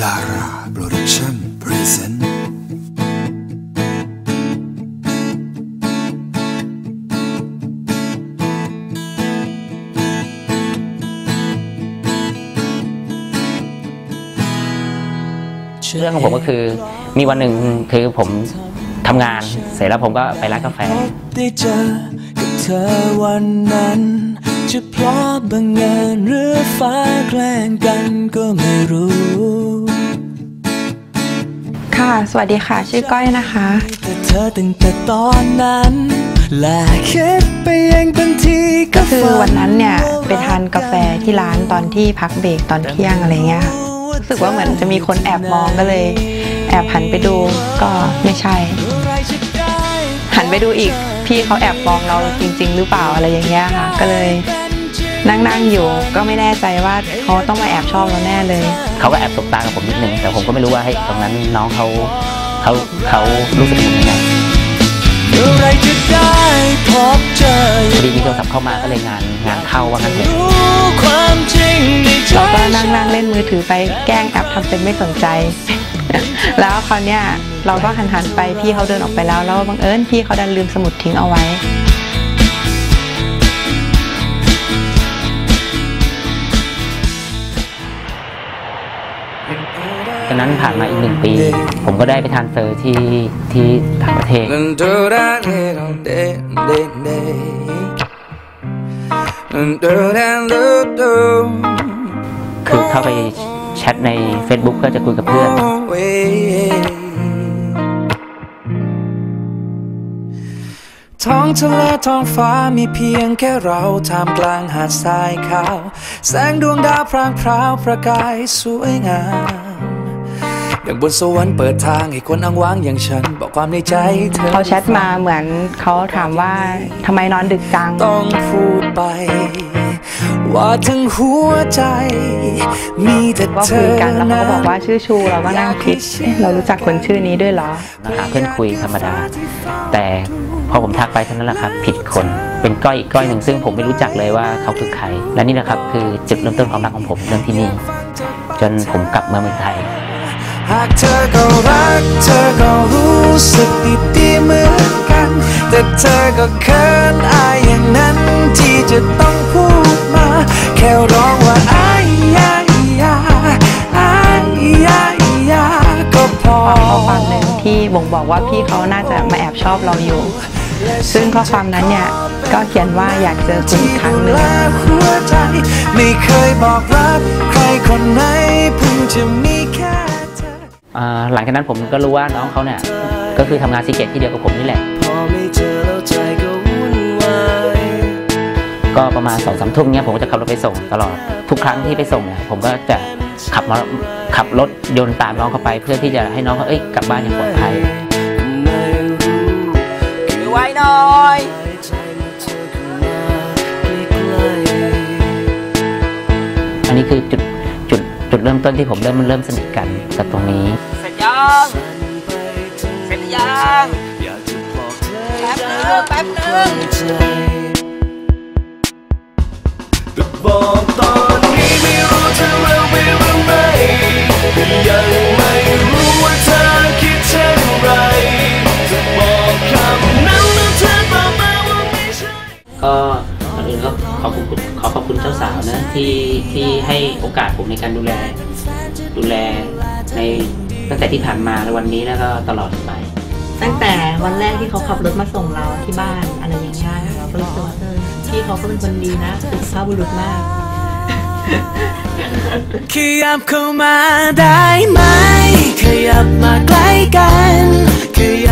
ดาราโปรดักชั่นพรีเซนต์เรื่องของผมก็คือมีวันหนึ่งคือผมทำงานเสร็จแล้วผมก็ไปร้านกาแฟพบได้เจอกับเธอวันนั้น จะเพราะบังเอิญหรือฟ้าแกล้งกันก็ไม่รู้ ค่ะ สวัสดีค่ะ ชื่อก้อยนะคะ แต่เธอตั้งแต่ตอนนั้น และคิดไปเองทันทีก็คือวันนั้นเนี่ย ไปทานกาแฟที่ร้านตอนที่พักเบรกตอนเที่ยงอะไรเงี้ยค่ะรู้สึกว่าเหมือนจะมีคนแอบมองก็เลย แอบหันไปดูก็ไม่ใช่หัน ไปดูอีก พี่เขาแอบมองเราจริง ๆ หรือเปล่าอะไรอย่างเงี้ยค่ะ ก็เลยนั่งนั่งๆอยู่ก็ไม่แน่ใจว่าเขาต้องมาแอบชอบเราแน่เลย เขาก็แอบสบตากับผมนิดนึงแต่ผมก็ไม่รู้ว่าเฮ้ยตรงนั้นน้องเขาเขาเขารู้สึกยังไงเมื่อไรจะได้พบเจอพอดีมีโทรศัพท์เข้ามาก็เลยงานงานเข้าว่างั้นเถอะรู้ความจริงในใจเราก็นั่งนั่งเล่นมือถือไปแกล้งแอปทำเป็นไม่สนใจ แล้วคราวเนี้ยเราก็หันหันไปพี่เขาเดินออกไปแล้ว แล้วบังเอิญพี่เขาดันลืมสมุดทิ้งเอาไว้ จากนั้นผ่านมาอีกหนึ่งปี ผมก็ได้ไปทานเฟอร์ที่ที่ต่างประเทศคือเข้าไป แชทใน Facebook เพื่อจะคุยกับเพื่อน ท้องทะเลท้องฟ้ามีเพียงแค่เราท่ามกลางหาดทรายขาว แสงดวงดาวพรางพราวประกายสวยงามอย่างบนสวรรค์เปิดทางให้คนอ้างว้างอย่างฉัน บอกความในใจเธอเขาแชทมาเหมือนเขาถามว่าทำไมนอนดึกจัง ต้องพูดไป ว่าทั้งหัวใจ มีแต่ก็เธคุยอกันแล้วเขาก็บอกว่าชื่อชูเราก็นั่งคิดเอ๊ะเรารู้จักคนชื่อนี้ด้วยเหรอหาเพื่อนคุยธรรมดา แต่พอผมทักไปเท่านั้นแหละครับ ผิดคนเป็นก้อยอีกก้อยหนึ่งซึ่งผมไม่รู้จักเลยว่าเขาคือใคร และนี่แหละครับคือจุดเริ่มต้นความรักของผมเรื่องที่นี่ จนผมกลับมาเมืองไทยหากเธอก็รักเธอก็รู้สึกดีๆเหมือนกัน แต่เธอก็เขินอายอย่างนั้นที่จะต้องพูดมาแค่ ร้องว่าอายายาอายายาก็พอข้อความหนึ่งที่บ่งบอกว่าพี่เขาน่าจะมาแอบชอบเราอยู่ ซึ่งข้อความนั้นเนี่ย ก็เขียนว่าอยากเจอคุณอีกครั้งหนึ่งหัวใจไม่เคยบอกรักใครคนไหนเพิ่งจะมีแค่หลังจากนั้นผมก็รู้ว่าน้องเขาเนี่ย ก็คือทำงานซีเกตที่เดียวกับผมนี่แหละ ก็ประมาณสองสามทุ่มเนี่ยผมก็จะขับรถไปส่งตลอดทุกครั้งที่ไปส่งเนี่ยผมก็จะขับมาขับรถยนต์ตามน้องเขาไป เพื่อที่จะให้น้องเขาเอ้ยกลับบ้านอย่างปลอดภัยไม่รู้ไว้หน่อยใจมันเธอเข้ามาใกล้ๆอันนี้คือจุดจุดจุดเริ่มต้นที่ผมเริ่มเริ่มสนิทกันกับตรงนี้เสร็จยังเสร็จยังแป๊บนึงแป๊บนึง ก็ก่อนอื่นก็ขอขอบคุณขอขอบคุณเจ้าสาวนะที่ที่ให้โอกาสผมในการดูแล ดูแลในตั้งแต่ที่ผ่านมาและวันนี้แล้วก็ตลอดไป ตั้งแต่วันแรกที่เขาขับรถมาส่งเราที่บ้านอะไรอย่างเงี้ยเราก็รู้สึกว่าเออพี่เขาก็เป็นคนดีนะสุภาพบุรุษมากขยับเข้ามาได้ไหมขยับมาใกล้กันขยับ